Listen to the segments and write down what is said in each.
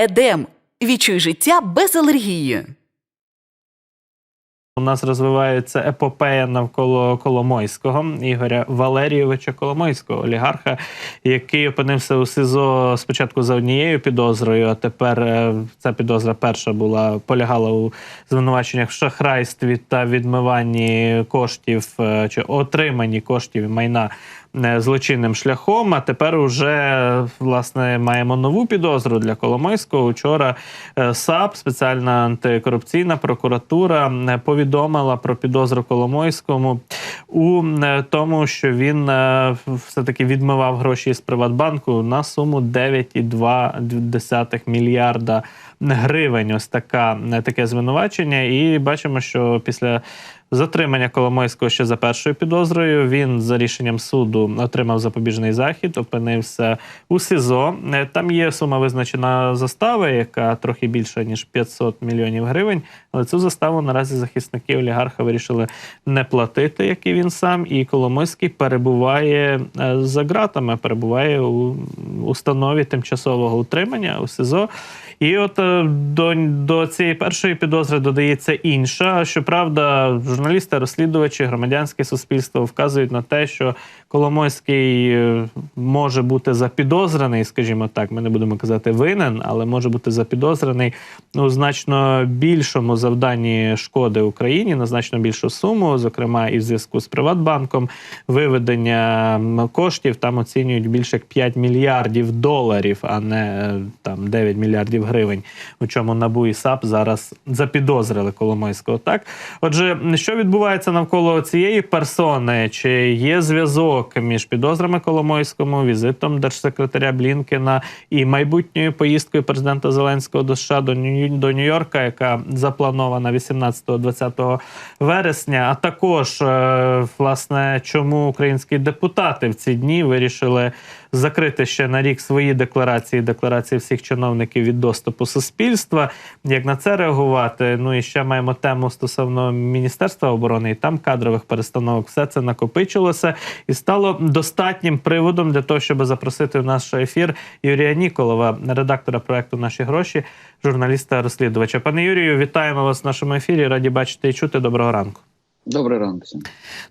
Едем. Відчуй життя без алергії. У нас розвивається епопея навколо Коломойського Ігоря Валерійовича Коломойського, олігарха, який опинився у СИЗО спочатку за однією підозрою, а тепер е, ця підозра перша була полягала у звинуваченнях в шахрайстві та відмиванні коштів е, чи отриманні коштів майна злочинним шляхом. А тепер уже власне маємо нову підозру для Коломойського. Учора е, САП, спеціальна антикорупційна прокуратура, е, повідомила про підозру Коломойському у е, тому, що він е, все таки відмивав гроші з Приватбанку на суму 9,2 мільярда гривень. Ось така е, таке звинувачення. І бачимо, що після затримання Коломойського ще за першою підозрою він за рішенням суду отримав запобіжний захід, опинився у СИЗО. Е, Там є сума визначена застави, яка трохи більша ніж 500 мільйонів гривень. Але цю заставу наразі захисники олігарха вирішили не платити, як і він сам. І Коломойський перебуває е, за ґратами, перебуває у установі тимчасового утримання у СИЗО. І от е, до, до цієї першої підозри додається інша. Щоправда, журналісти, розслідувачі, громадянське суспільство вказують на те, що Коломойський е, може бути запідозрений, скажімо так, ми не будемо казати винен, але може бути запідозрений у значно більшому завданні шкоди Україні на значно більшу суму, зокрема і в зв'язку з Приватбанком, виведення коштів там оцінюють більше як 5 мільярдів доларів, а не е, там 9 мільярдів гривень. У чому НАБУ і САП зараз запідозрили Коломойського. Так, отже, що відбувається навколо цієї персони? Чи є зв'язок між підозрами Коломойському, візитом держсекретаря Блінкена і майбутньою поїздкою президента Зеленського до США до Нью-Йорка, яка запланована 18-20 вересня? А також е, власне, чому українські депутати в ці дні вирішили закрити ще на рік свої декларації, декларації всіх чиновників від доступу суспільства. Як на це реагувати? Ну і ще маємо тему стосовно Міністерства оборони і там кадрових перестановок. Все це накопичилося і стало достатнім приводом для того, щоб запросити в наш ефір Юрія Ніколова, редактора проекту Наші гроші, журналіста-розслідувача. Пане Юрію, вітаємо вас в нашому ефірі. Раді бачити і чути. Доброго ранку. Добрий ранок.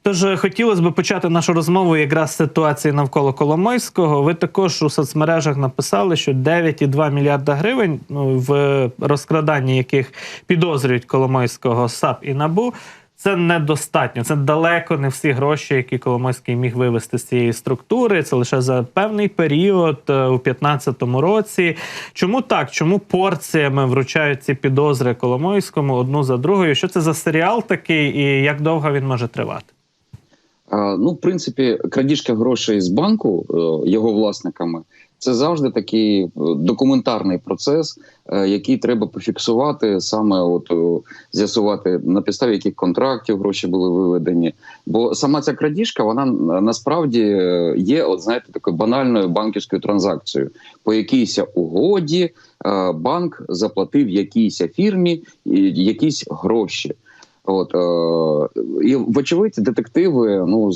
Тож е, хотілося б почати нашу розмову якраз з ситуації навколо Коломойського. Ви також у соцмережах написали, що 9,2 мільярда гривень, ну, в розкраданні яких підозрюють Коломойського САП і НАБУ. Це недостатньо. Це далеко не всі гроші, які Коломойський міг вивести з цієї структури. Це лише за певний період е, у 2015 році. Чому так? Чому порціями вручають ці підозри Коломойському одну за другою? Що це за серіал такий, і як довго він може тривати? Ну, в принципі, крадіжка грошей з банку е, його власниками це завжди такий е, документарний процес, е, який треба пофіксувати, саме от е, з'ясувати на підставі яких контрактів гроші були виведені. Бо сама ця крадіжка, вона насправді є, от знаєте, такою банальною банківською транзакцією. По якійсь угоді банк заплатив якійсь фірмі якісь гроші. От і вочевидь, детективи ну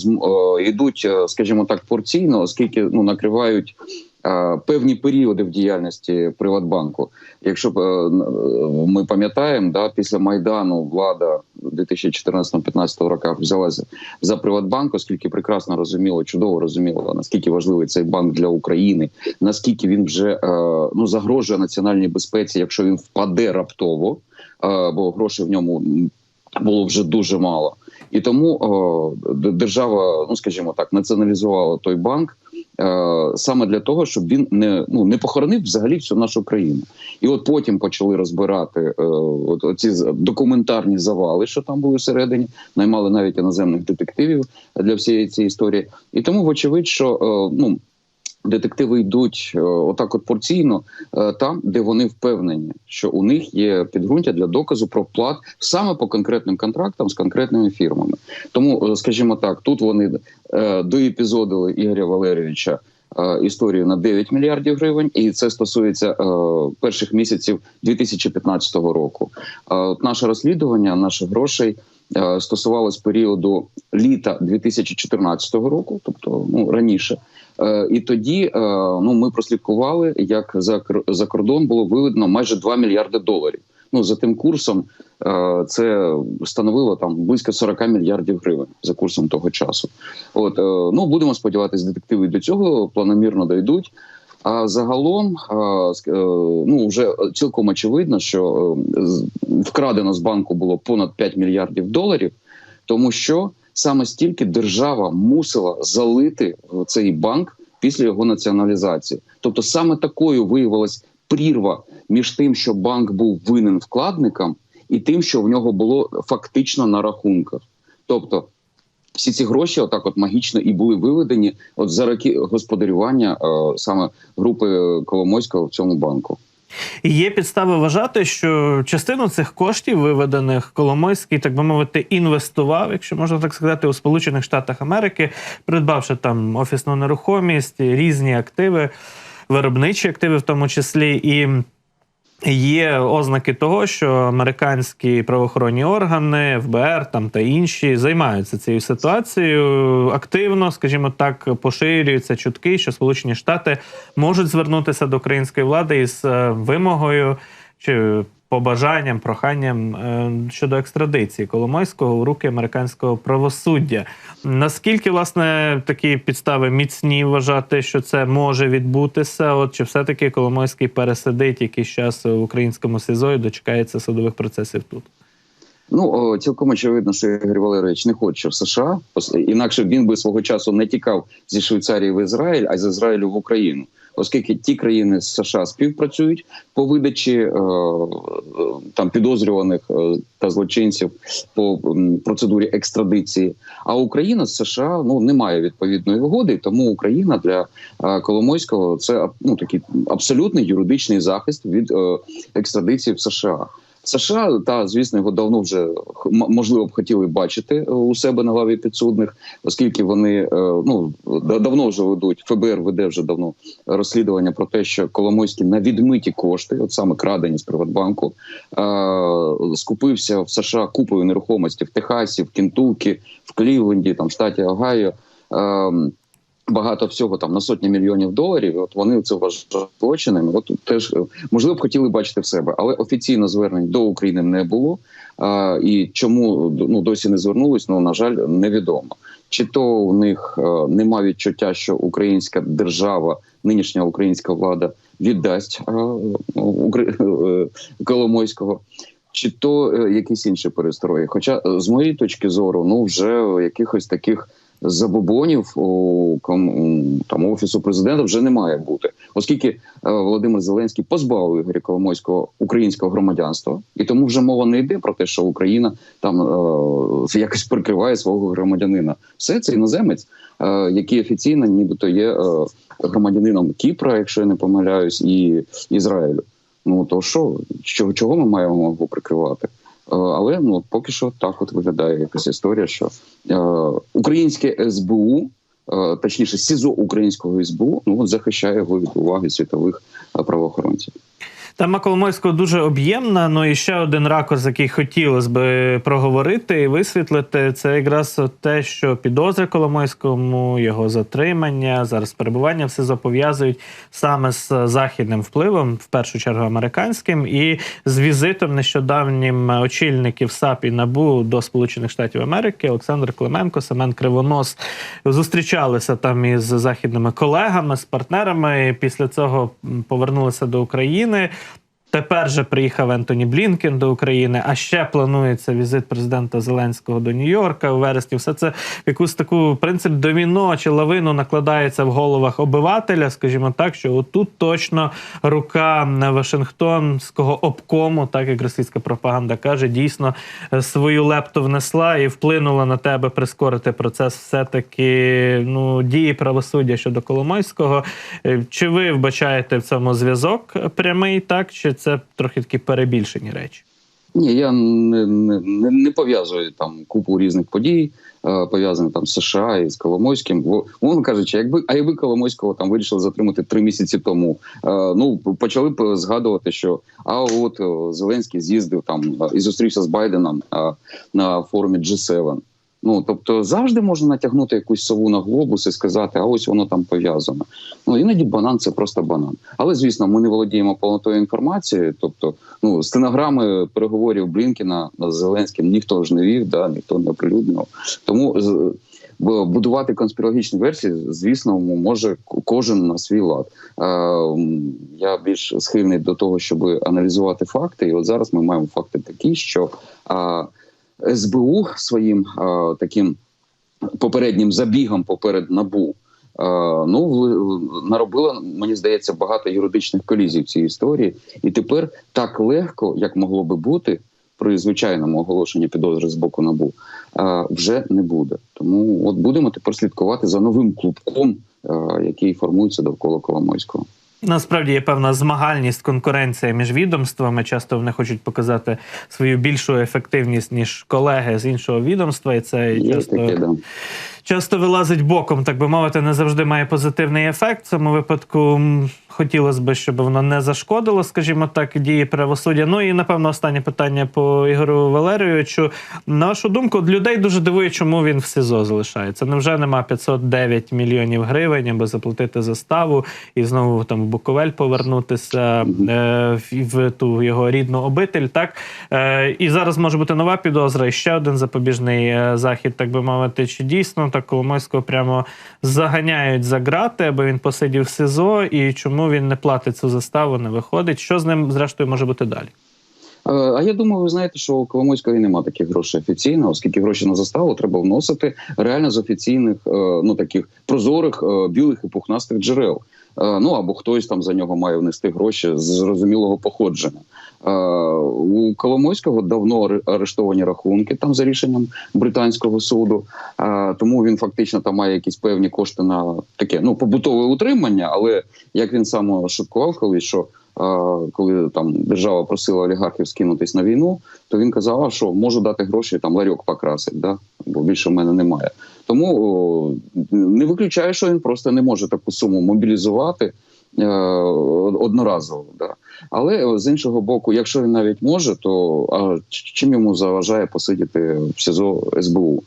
йдуть, скажімо так, порційно, оскільки ну накривають певні періоди в діяльності Приватбанку. Якщо е, е, ми пам'ятаємо, да, після майдану влада в 2014-15 роках взялася за Приватбанк, оскільки прекрасно розуміло, чудово розуміло, наскільки важливий цей банк для України, наскільки він вже е, ну загрожує національній безпеці, якщо він впаде раптово, бо грошей в ньому було вже дуже мало. І тому о, держава, ну скажімо так, націоналізувала той банк саме для того, щоб він не ну не похоронив взагалі всю нашу країну. І от потім почали розбирати е, от ці документарні завали, що там були всередині, наймали навіть іноземних детективів для всієї цієї історії. І тому, вочевидь, що е, ну. Детективи йдуть е, отак, от порційно, е, там, де вони впевнені, що у них є підґрунтя для доказу про вплат саме по конкретним контрактам з конкретними фірмами. Тому, е, скажімо так, тут вони е, доепізодили Ігоря Валерійовича історію на 9 мільярдів гривень, і це стосується перших місяців 2015 року. От наше розслідування наших грошей. стосувалось періоду літа 2014 року, тобто ну раніше. Е, І тоді е, ну ми прослідкували, як за за кордон було виведено майже 2 мільярди доларів. Ну за тим курсом е, це становило там близько 40 мільярдів гривень за курсом того часу. От ну будемо сподіватися, детективи до цього планомірно дійдуть. А загалом, ну вже цілком очевидно, що вкрадено з банку було понад 5 мільярдів доларів, тому що саме стільки держава мусила залити в цей банк після його націоналізації. Тобто, саме такою виявилась прірва між тим, що банк був винен вкладникам, і тим, що в нього було фактично на рахунках. Тобто, всі ці гроші, отак, от магічно, і були виведені от за роки господарювання е, саме групи Коломойського в цьому банку. Є підстави вважати, що частину цих коштів, виведених Коломойський, так би мовити, інвестував, якщо можна так сказати, у Сполучених Штатах Америки, придбавши там офісну нерухомість, різні активи, виробничі активи, в тому числі. І Є ознаки того, що американські правоохоронні органи, ФБР там та інші займаються цією ситуацією активно, скажімо так, поширюються чутки, що Сполучені Штати можуть звернутися до української влади із е, вимогою чи побажанням, проханням е, щодо екстрадиції Коломойського у руки американського правосуддя. Наскільки власне такі підстави міцні вважати, що це може відбутися? От чи все-таки Коломойський пересидить якийсь час в українському СІЗО і дочекається судових процесів тут? Ну цілком очевидно, що Ігор Валерійович не хоче в США. Інакше він би свого часу не тікав зі Швейцарії в Ізраїль, а з Ізраїлю в Україну. Оскільки ті країни з США співпрацюють по видачі е, там підозрюваних е, та злочинців по процедурі екстрадиції, а Україна з США ну не має відповідної угоди, тому Україна для е, Коломойського це ну такий абсолютний юридичний захист від екстрадиції в США. США та звісно його давно вже можливо б хотіли бачити е, у себе на лаві підсудних, оскільки вони е, ну давно вже ведуть ФБР веде вже давно розслідування про те, що Коломойський на відмиті кошти, от саме крадені з Приватбанку, е, скупився в США купою нерухомості в Техасі, в Кентукі, в Клівленді, там штаті Огайо. Багато всього там на сотні мільйонів доларів. От вони це вважають злочинами. От теж е, можливо б хотіли бачити в себе, але офіційно звернень до України не було. А, і чому ну досі не звернулись? Ну на жаль, невідомо. Чи то у них е, нема відчуття, що українська держава, нинішня українська влада віддасть е, Коломойського. Чи то якісь інші перестрої? Хоча з моєї точки зору, ну вже якихось таких забобонів у там офісу президента вже не має бути, оскільки е, Володимир Зеленський позбавив Ігоря Коломойського українського громадянства, і тому вже мова не йде про те, що Україна там е, якось прикриває свого громадянина. Все це іноземець, е, який офіційно, нібито є е, громадянином Кіпра, якщо я не помиляюсь, і Ізраїлю. Ну то що, чого, чого ми маємо його прикривати? Е, Але ну поки що так от виглядає якась історія, що е, українське СБУ, е, точніше, СІЗО українського СБУ, ну захищає його від уваги світових е, правоохоронців. Тема Коломойського дуже об'ємна. Ну і ще один ракурс, який хотілося би проговорити і висвітлити, це якраз те, що підозри Коломойському, його затримання, зараз перебування в СИЗО пов'язують саме з західним впливом, в першу чергу американським, і з візитом нещодавнім очільників САП і НАБУ до Сполучених Штатів Америки Олександр Клименко, Семен Кривонос зустрічалися там із західними колегами, з партнерами. І Після цього повернулися до України. Тепер же приїхав Ентоні Блінкен до України, а ще планується візит президента Зеленського до Нью-Йорка у вересні. Все це в якусь таку принцип доміно чи лавину накладається в головах обивателя, скажімо так, що отут точно рука Вашингтонського обкому, так як російська пропаганда каже, дійсно е, свою лепту внесла і вплинула на тебе прискорити процес все-таки ну, дії правосуддя щодо Коломойського. Е, Чи ви вбачаєте в цьому зв'язок прямий, так? Чи це трохи такі перебільшені речі? Ні, я не, не, не, пов'язую там купу різних подій, е, пов'язаних там з США і з Коломойським. Бо, мовно кажучи, якби а якби Коломойського там вирішили затримати три місяці тому, е, ну почали б згадувати, що а от е, Зеленський з'їздив там е, і зустрівся з Байденом на форумі G7. Ну тобто завжди можна натягнути якусь сову на глобус і сказати, а ось воно там пов'язано. Ну іноді банан це просто банан. Але звісно, ми не володіємо повнотою інформації. Тобто, ну стенограми переговорів Блінкіна з Зеленським ніхто ж не вів, да ніхто не оприлюднював. Тому з- будувати конспірологічні версії, звісно, може кожен на свій лад. Я більш схильний до того, щоб аналізувати факти. І от зараз ми маємо факти такі, що СБУ своїм е, таким попереднім забігом поперед набу. е, Ну, наробила, мені здається, багато юридичних колізій в цій історії, і тепер так легко, як могло би бути при звичайному оголошенні підозри з боку набу, е, вже не буде. Тому от будемо тепер слідкувати за новим клубком, який формується довкола Коломойського. Насправді є певна змагальність, конкуренція між відомствами. Часто вони хочуть показати свою більшу ефективність ніж колеги з іншого відомства, і це Є часто таке, да. Часто вилазить боком, так би мовити, не завжди має позитивний ефект. В цьому випадку хотілося б, щоб воно не зашкодило, скажімо так, дії правосуддя. Ну і напевно останнє питання по Ігорю Валерійовичу. На вашу думку, людей дуже дивує, чому він в СІЗО залишається. Невже нема 509 мільйонів гривень, аби заплатити заставу і знову там в Буковель повернутися е, в, в ту його рідну обитель? Так е, і зараз може бути нова підозра, і ще один запобіжний е, захід, так би мовити, чи дійсно так Коломойського прямо заганяють за грати, аби він посидів в СИЗО, і чому він не платить цю заставу, не виходить? Що з ним зрештою може бути далі? Е, А я думаю, ви знаєте, що у Коломойського і немає таких грошей офіційно, оскільки гроші на заставу треба вносити реально з офіційних, е, ну таких прозорих, е, білих і пухнастих джерел. Ну або хтось там за нього має внести гроші з зрозумілого походження. Е, У Коломойського давно аре- арештовані рахунки там за рішенням британського суду. Е, Тому він фактично там має якісь певні кошти на таке ну побутове утримання. Але як він сам шуткував колись, що коли там держава просила олігархів скинутись на війну, то він казав, що можу дати гроші, там ларьок покрасить, да? бо більше в мене немає. Тому не виключаю, що він просто не може таку суму мобілізувати е, одноразово. Да? Але з іншого боку, якщо він навіть може, то а, чим йому заважає посидіти в СІЗО СБУ?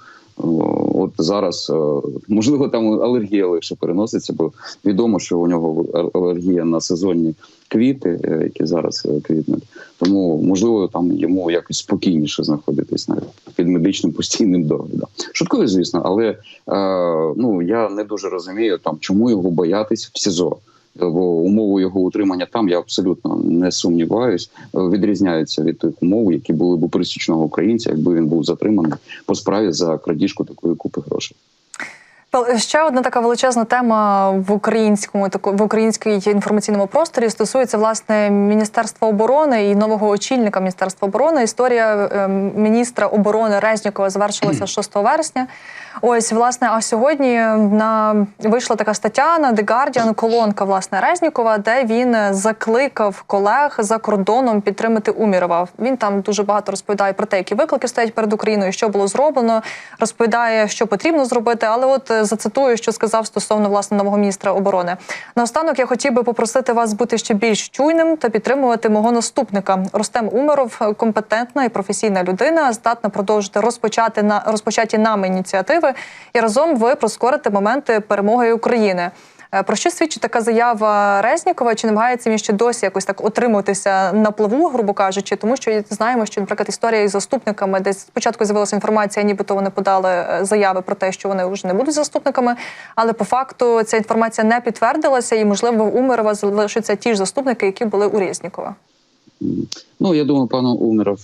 От зараз е, можливо там алергія легше переноситься, бо відомо, що у нього алергія на сезонні квіти, е, які зараз е, квітнуть. Тому можливо там йому якось спокійніше знаходитись навіть під медичним постійним доглядом. Шуткові, звісно, але е, ну я не дуже розумію там, чому його боятись в СІЗО. Бо умови його утримання там я абсолютно не сумніваюсь, е, відрізняються від тих умов, які були б у пересічного українця, якби він був затриманий по справі за крадіжку такої купи грошей. Пал- Ще одна така величезна тема в українському в українській інформаційному просторі стосується власне Міністерства оборони і нового очільника Міністерства оборони. Історія е, міністра оборони Резнікова завершилася 6 вересня. Ось власне, а сьогодні на вийшла така стаття на The Guardian, колонка власне Резнікова, де він закликав колег за кордоном підтримати Умірова. Він там дуже багато розповідає про те, які виклики стоять перед Україною, що було зроблено. Розповідає, що потрібно зробити. Але от е, зацитую, що сказав стосовно власне нового міністра оборони. Наостанок я хотів би попросити вас бути ще більш чуйним та підтримувати мого наступника. Ростем Умеров компетентна і професійна людина, здатна продовжити розпочати на розпочаті нами ініціативи, і разом ви проскорите моменти перемоги України. Е, Про що свідчить така заява Резнікова? Чи намагається він ще досі якось так отримуватися на плаву, грубо кажучи, тому що знаємо, що, наприклад, історія із заступниками, десь спочатку з'явилася інформація, нібито вони подали е, заяви про те, що вони вже не будуть заступниками, але по факту ця інформація не підтвердилася, і можливо в Умерова залишаться ті ж заступники, які були у Резнікова. Ну я думаю, пану Умеров,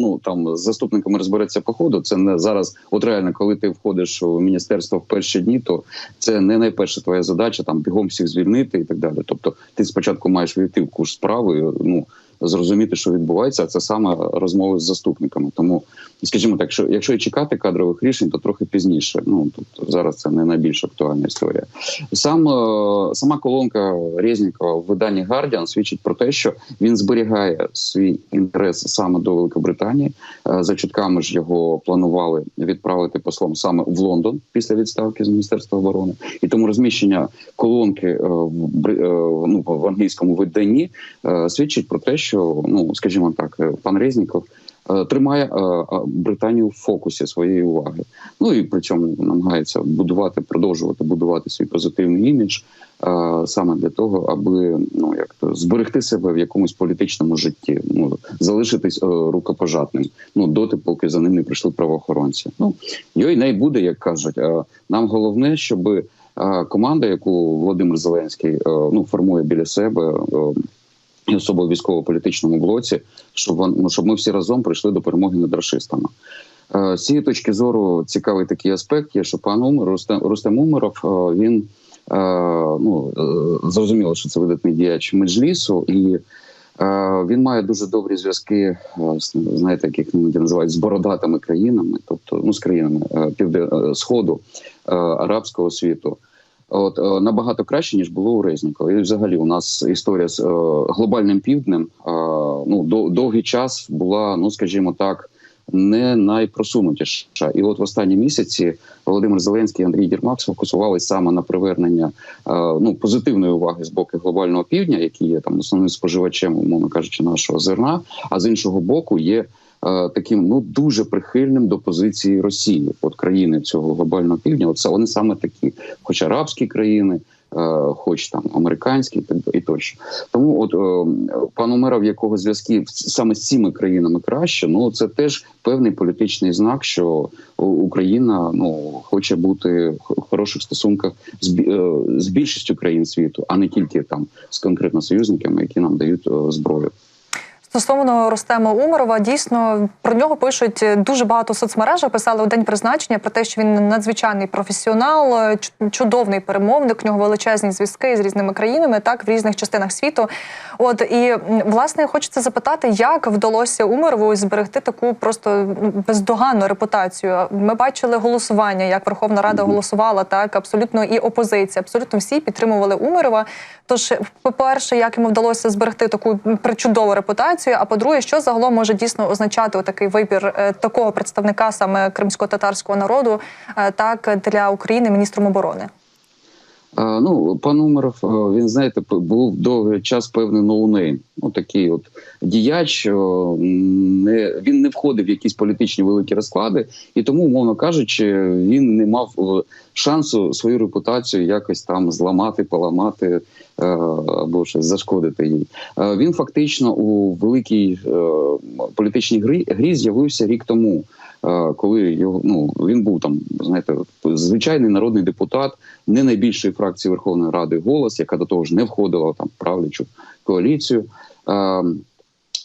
ну там з заступниками розбереться по ходу. Це не зараз. От реально, коли ти входиш у міністерство в перші дні, то це не найперша твоя задача там бігом всіх звільнити і так далі. Тобто, ти спочатку маєш війти в курс справи. Ну зрозуміти, що відбувається. А це саме розмови з заступниками. Тому, скажімо так, що якщо і чекати кадрових рішень, то трохи пізніше. Ну тобто зараз це не найбільш актуальна історія. Сам е, сама колонка Резнікова в виданні Guardian свідчить про те, що він зберігає свій інтерес саме до Великобританії. Е, За чутками ж його планували відправити послом саме в Лондон після відставки з міністерства оборони, і тому розміщення колонки е, в ну, в англійському виданні свідчить про те, що ну скажімо так, е, пан Резніков. е, Тримає е, Британію в фокусі своєї уваги. Ну і при цьому намагається будувати, продовжувати будувати свій позитивний імідж саме для того, аби ну як то зберегти себе в якомусь політичному житті, ну залишитись рукопожатним. Ну доти, поки за ним не прийшли правоохоронці. Ну йой не буде, як кажуть. Нам головне, щоб е, команда, яку Володимир Зеленський ну формує біля себе. І особо в військово-політичному блоці, щоб ну, щоб ми всі разом прийшли до перемоги над рашистами. Е, З цієї точки зору цікавий такий аспект є, що пан Умер, Рустем, Рустем Умеров, е, він е, ну, е, зрозуміло, що це видатний діяч меджлісу, і він має дуже добрі зв'язки, знаєте, яких іноді називають з бородатими країнами, тобто ну, з країнами півде, е, Сходу, арабського світу. От е, набагато краще ніж було у Резнікова. І взагалі у нас історія з е, глобальним півднем ну довгий час була, ну скажімо так, не найпросунутіша. І от в останні місяці Володимир Зеленський і Андрій Єрмак сфокусувалися саме на привернення е, ну позитивної уваги з боку глобального півдня, який є там основним споживачем, умовно кажучи, нашого зерна. А з іншого боку, є таким ну дуже прихильним до позиції Росії, от країни цього глобального півдня. От це вони саме такі, хоч арабські країни. е, Хоч там американські і тощо, тому от е, пан Умеров, якого зв'язки саме з цими країнами краще, ну це теж певний політичний знак, що Україна ну хоче бути в хороших стосунках з, е, з більшістю країн світу, а не тільки там з конкретно союзниками, які нам дають е, зброю. Стосовно Рустема Умарова, дійсно про нього пишуть дуже багато в соцмережах. Писали у день призначення про те, що він надзвичайний професіонал, чудовний перемовник. В нього величезні зв'язки з різними країнами, так в різних частинах світу. От і власне хочеться запитати, як вдалося Умарову зберегти таку просто бездоганну репутацію. Ми бачили голосування, як Верховна Рада голосувала, так абсолютно і опозиція, абсолютно всі підтримували Умарова. Тож, по-перше, як йому вдалося зберегти таку причудову репутацію. А по-друге, що загалом може дійсно означати такий вибір е, такого представника саме кримсько-татарського народу, е, так для України міністром оборони? А, ну, пан Умеров, е, він знаєте, був довгий час певний ноунейм. Ну такий от діяч. о, Не він не входив в якісь політичні великі розклади, і тому, умовно кажучи, він не мав е, шансу свою репутацію якось там зламати, поламати е, або щось зашкодити їй. Е, Він фактично у великій е, політичній грі, грі з'явився рік тому. Е, Коли його ну він був там, знаєте, звичайний народний депутат, не найбільшої фракції Верховної Ради голос, яка до того ж не входила там в правлячу коаліцію. Е,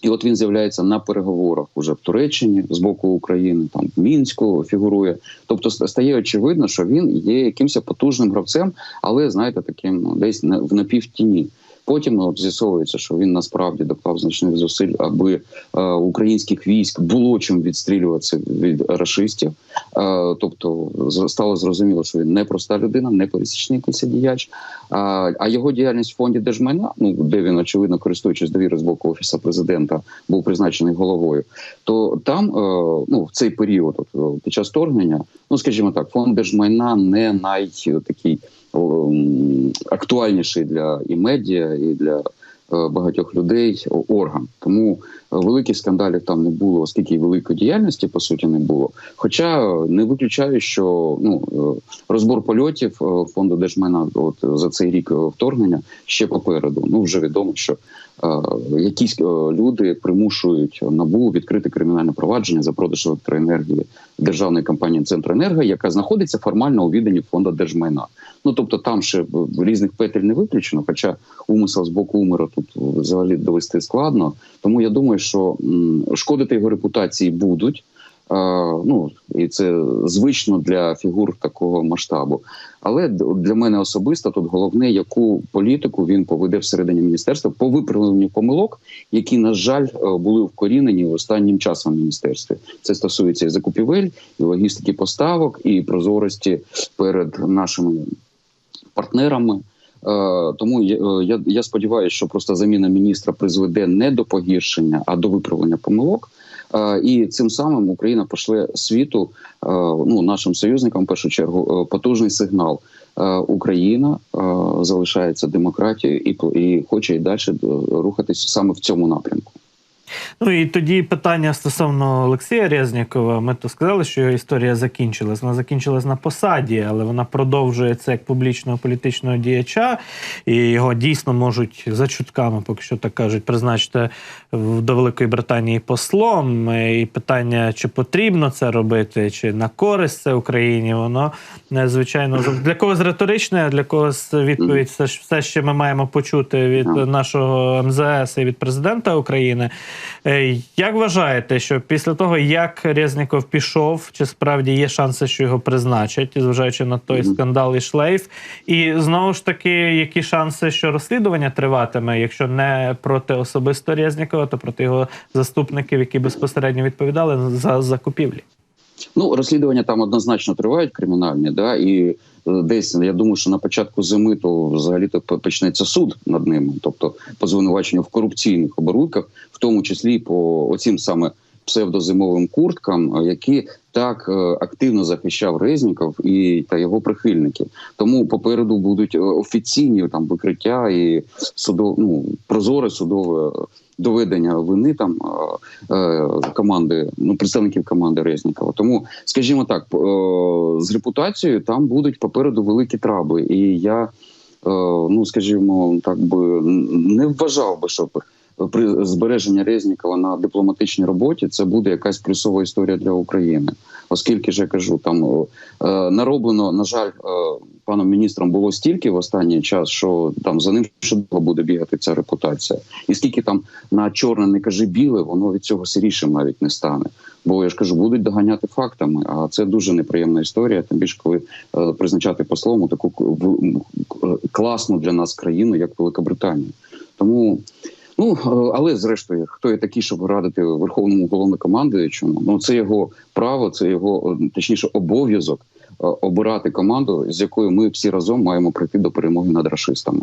і от він з'являється на переговорах уже в Туреччині з боку України, там в мінську фігурує. Тобто стає очевидно, що він є якимось потужним гравцем, але знаєте, таким ну, десь в напівтіні. Потім ну, от з'ясовується, що він насправді доклав значних зусиль, аби е, українських військ було чим відстрілюватися від рашистів. Е, тобто стало зрозуміло, що він не проста людина, не пересічний якийсь діяч. А, а його діяльність в фонді держмайна, ну де він очевидно користуючись довірою з боку офісу президента, був призначений головою. То там, е, ну в цей період, от, е, під час вторгнення, ну скажімо так, фонд держмайна не най такий актуальніший для і медіа, і для е, багатьох людей орган. Тому е, великих скандалів там не було, оскільки великої діяльності по суті не було. Хоча е, не виключаю, що ну розбор польотів фонду держмена от за цей рік вторгнення ще попереду. Ну вже відомо, що якісь е, люди примушують набу відкрити кримінальне провадження за продаж електроенергії державної компанії Центренерго, яка знаходиться формально у відданні фонду держмайна. Ну тобто там ще е, різних петель не виключено, хоча умисел з боку умера тут взагалі довести складно. Тому я думаю, що шкодити його репутації будуть. Ну і це звично для фігур такого масштабу. Але для мене особисто тут головне, яку політику він поведе всередині міністерства по виправленню помилок, які на жаль е, були вкорінені останнім часом міністерстві. Це стосується і закупівель, і логістики поставок, і прозорості перед нашими партнерами. Е, Тому е, я, я сподіваюся, що просто заміна міністра призведе не до погіршення, а до виправлення помилок. Е, І цим самим Україна пошле світу, е, ну нашим союзникам, в першу чергу, е, потужний сигнал. Україна залишається демократією і і хоче і далі рухатися саме в цьому напрямку. Ну і тоді питання стосовно Олексія Резнікова. Ми то сказали, що його історія закінчилась. Вона закінчилась на посаді, але вона продовжується як публічного політичного діяча, і його дійсно можуть за чутками, поки що так кажуть, призначити до Великої Британії послом. І питання, чи потрібно це робити, чи на користь це Україні, воно е, звичайно для когось риторичне, а для когось відповідь все, все ще ми маємо почути від нашого МЗС і від президента України. Е, Як вважаєте, що після того, як Резніков пішов, чи справді є шанси, що його призначать, зважаючи на той скандал і шлейф? І знову ж таки, які шанси, що розслідування триватиме, якщо не проти особисто Резнікова, то проти його заступників, які безпосередньо відповідали за закупівлі? Ну, розслідування там однозначно тривають кримінальні, да, і е, десь я думаю, що на початку зими то взагалі то почнеться суд над ними, тобто по звинуваченню в корупційних оборудках, в тому числі по оцім саме псевдозимовим курткам, е, які так е, активно захищав Резніков і та його прихильники. Тому попереду будуть офіційні там викриття і судов, ну, прозоре судове доведення вини там е, е, команди, ну представників команди Резнікова. Тому, скажімо так, е, з репутацією там будуть попереду великі трабли. І я, ну скажімо, так би не вважав би, що при збереженні Резнікова на дипломатичній роботі це буде якась плюсова історія для України, оскільки ж я кажу, там е, нароблено, на жаль, е, паном міністром було стільки в останній час, що там за ним ще буде бігати ця репутація, і скільки там на чорне не кажи біле, воно від цього сирішим навіть не стане. Бо я ж кажу, будуть доганяти фактами. А це дуже неприємна історія. Тим більше, коли е, призначати послом таку класну для нас країну, як Великобританія. Тому. Ну е, але зрештою, хто є такий, щоб радити верховному головнокомандуючому? Ну це його право, це його е, точніше обов'язок е, обирати команду, з якою ми всі разом маємо прийти до перемоги над рашистами.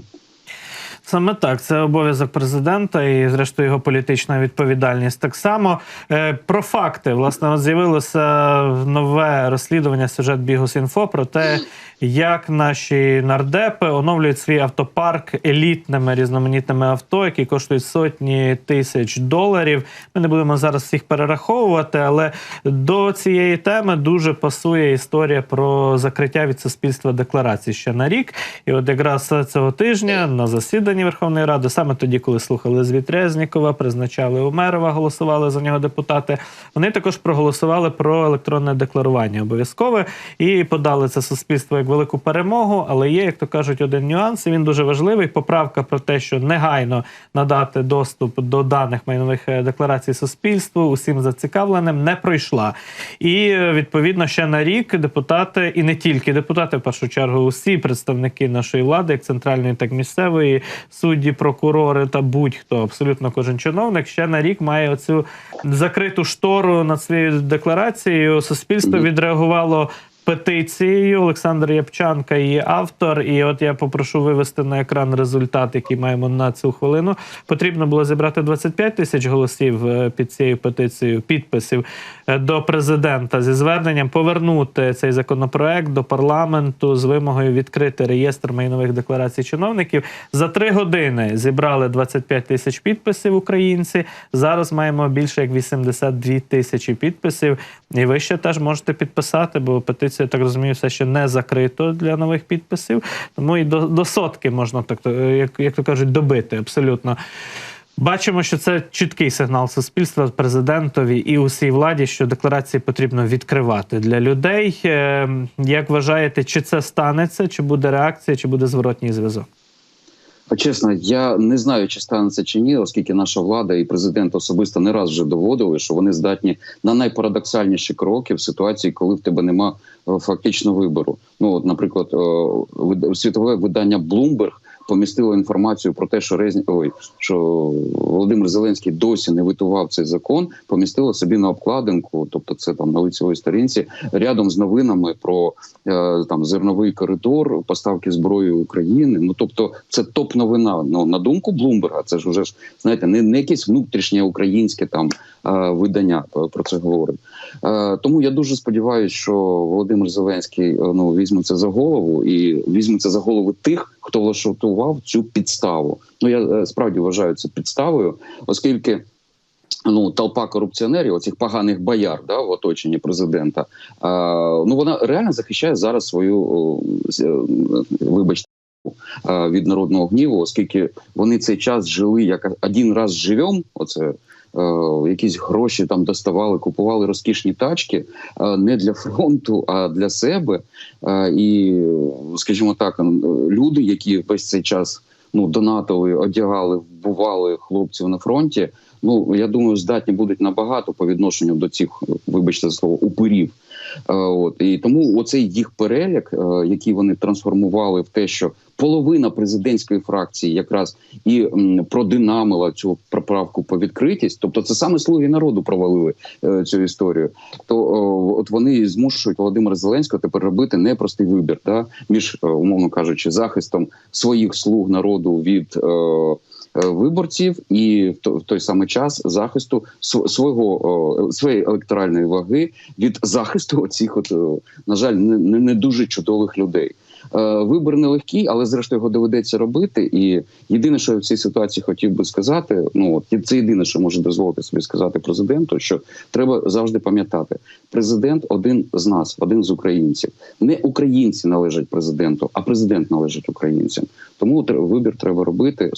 Саме так, це обов'язок президента і, зрештою, його політична відповідальність. Так само Е, про факти. Власне, от з'явилося нове розслідування сюжет Бігус.Інфо про те, як наші нардепи оновлюють свій автопарк елітними різноманітними авто, які коштують сотні тисяч доларів. Ми не будемо зараз всіх перераховувати, але до цієї теми дуже пасує історія про закриття від суспільства декларації ще на рік. І от якраз цього тижня на засіданні Верховної Ради, саме тоді, коли слухали звіт Резнікова, призначали Умерова, голосували за нього депутати. Вони також проголосували про електронне декларування обов'язкове і подали це суспільство як велику перемогу. Але є, як то кажуть, один нюанс. Він дуже важливий. Поправка про те, що негайно надати доступ до даних майнових е, декларацій суспільству усім зацікавленим, не пройшла. І е, відповідно ще на рік депутати, і не тільки депутати, в першу чергу, усі представники нашої влади, як центральної, так і місцевої, судді, прокурори та будь-хто, абсолютно кожен чиновник, ще на рік має оцю закриту штору над своєю декларацією. Суспільство відреагувало. Петицією Олександр Япчанка, її автор. І от я попрошу вивести на екран результат, який маємо на цю хвилину. Потрібно було зібрати 25 тисяч голосів е, під цією петицією, підписів е, до президента зі зверненням повернути цей законопроект до парламенту з вимогою відкрити реєстр майнових декларацій чиновників. За три години зібрали 25 тисяч підписів українці. Зараз маємо більше як 82 тисячі підписів. І ви ще теж можете підписати, бо петиція, так розумію, все ще не закрито для нових підписів. Тому і до, до сотки можна так, е, як, як то кажуть, добити абсолютно. Бачимо, що це чіткий сигнал суспільства президентові і усій владі, що декларації потрібно відкривати для людей. Е, Як вважаєте, чи це станеться, чи буде реакція, чи буде зворотній зв'язок? Чесно, я не знаю, чи станеться чи ні, оскільки наша влада і президент особисто не раз вже доводили, що вони здатні на найпарадоксальніші кроки в ситуації, коли в тебе нема е, фактично вибору. Ну, от, наприклад, е, світове видання Bloomberg помістило інформацію про те, що Резні... Ой, що Володимир Зеленський досі не витував цей закон, помістило собі на обкладинку, тобто це там на лицевій сторінці, рядом з новинами про е, там зерновий коридор, поставки зброї України. Ну тобто, це топ новина. Ну на думку Блумберга, це ж вже ж знаєте, не, не якесь внутрішнє українське там е, видання про це говорить. Е, тому я дуже сподіваюся, що Володимир Зеленський ну візьме це за голову і візьме це за голову тих, хто влаштував цю підставу. Ну я е, справді вважаю це підставою, оскільки. Ну, толпа корупціонерів, оцих поганих бояр, да, в оточенні президента. А, ну вона реально захищає зараз свою, е, вибачте, е, від народного гніву, оскільки вони цей час жили як один раз живем. Оце е, якісь гроші там доставали, купували розкішні тачки е, не для фронту, а для себе. Е, і, скажімо так, е, люди, які весь цей час ну донатили, одягали, вбували хлопців на фронті. Ну я думаю, здатні будуть набагато по відношенню до цих, вибачте за слово, упирів. Е, От і тому оцей їх перелік, е, який вони трансформували в те, що половина президентської фракції якраз і продинамила цю проправку по відкритість, тобто це саме слуги народу провалили е, цю історію. То от вони змушують Володимира Зеленського тепер робити непростий вибір, да, між умовно кажучи, захистом своїх слуг народу від. Е, Виборців і в то- в той самий час захисту св- свого своєї електоральної ваги від захисту оцих, от на жаль, не, не дуже чудових людей. Е, Вибір нелегкий, але зрештою його доведеться робити. І єдине, що я в цій ситуації хотів би сказати, ну от це єдине, що може дозволити собі сказати президенту, що треба завжди пам'ятати: президент один з нас, один з українців. Не українці належать президенту, а президент належить українцям. Тому вибір треба робити е,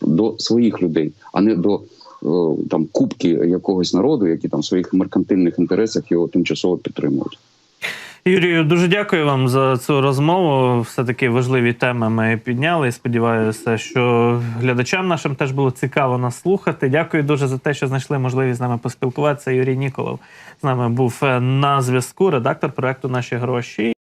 до своїх людей, а не до е, там кубки якогось народу, які там в своїх меркантильних інтересах його тимчасово підтримують. Юрію, дуже дякую вам за цю розмову. Все таки важливі теми ми підняли. Сподіваюся, що глядачам нашим теж було цікаво нас слухати. Дякую дуже за те, що знайшли можливість з нами поспілкуватися. Юрій Ніколов з нами був е, на зв'язку, редактор проекту Наші гроші.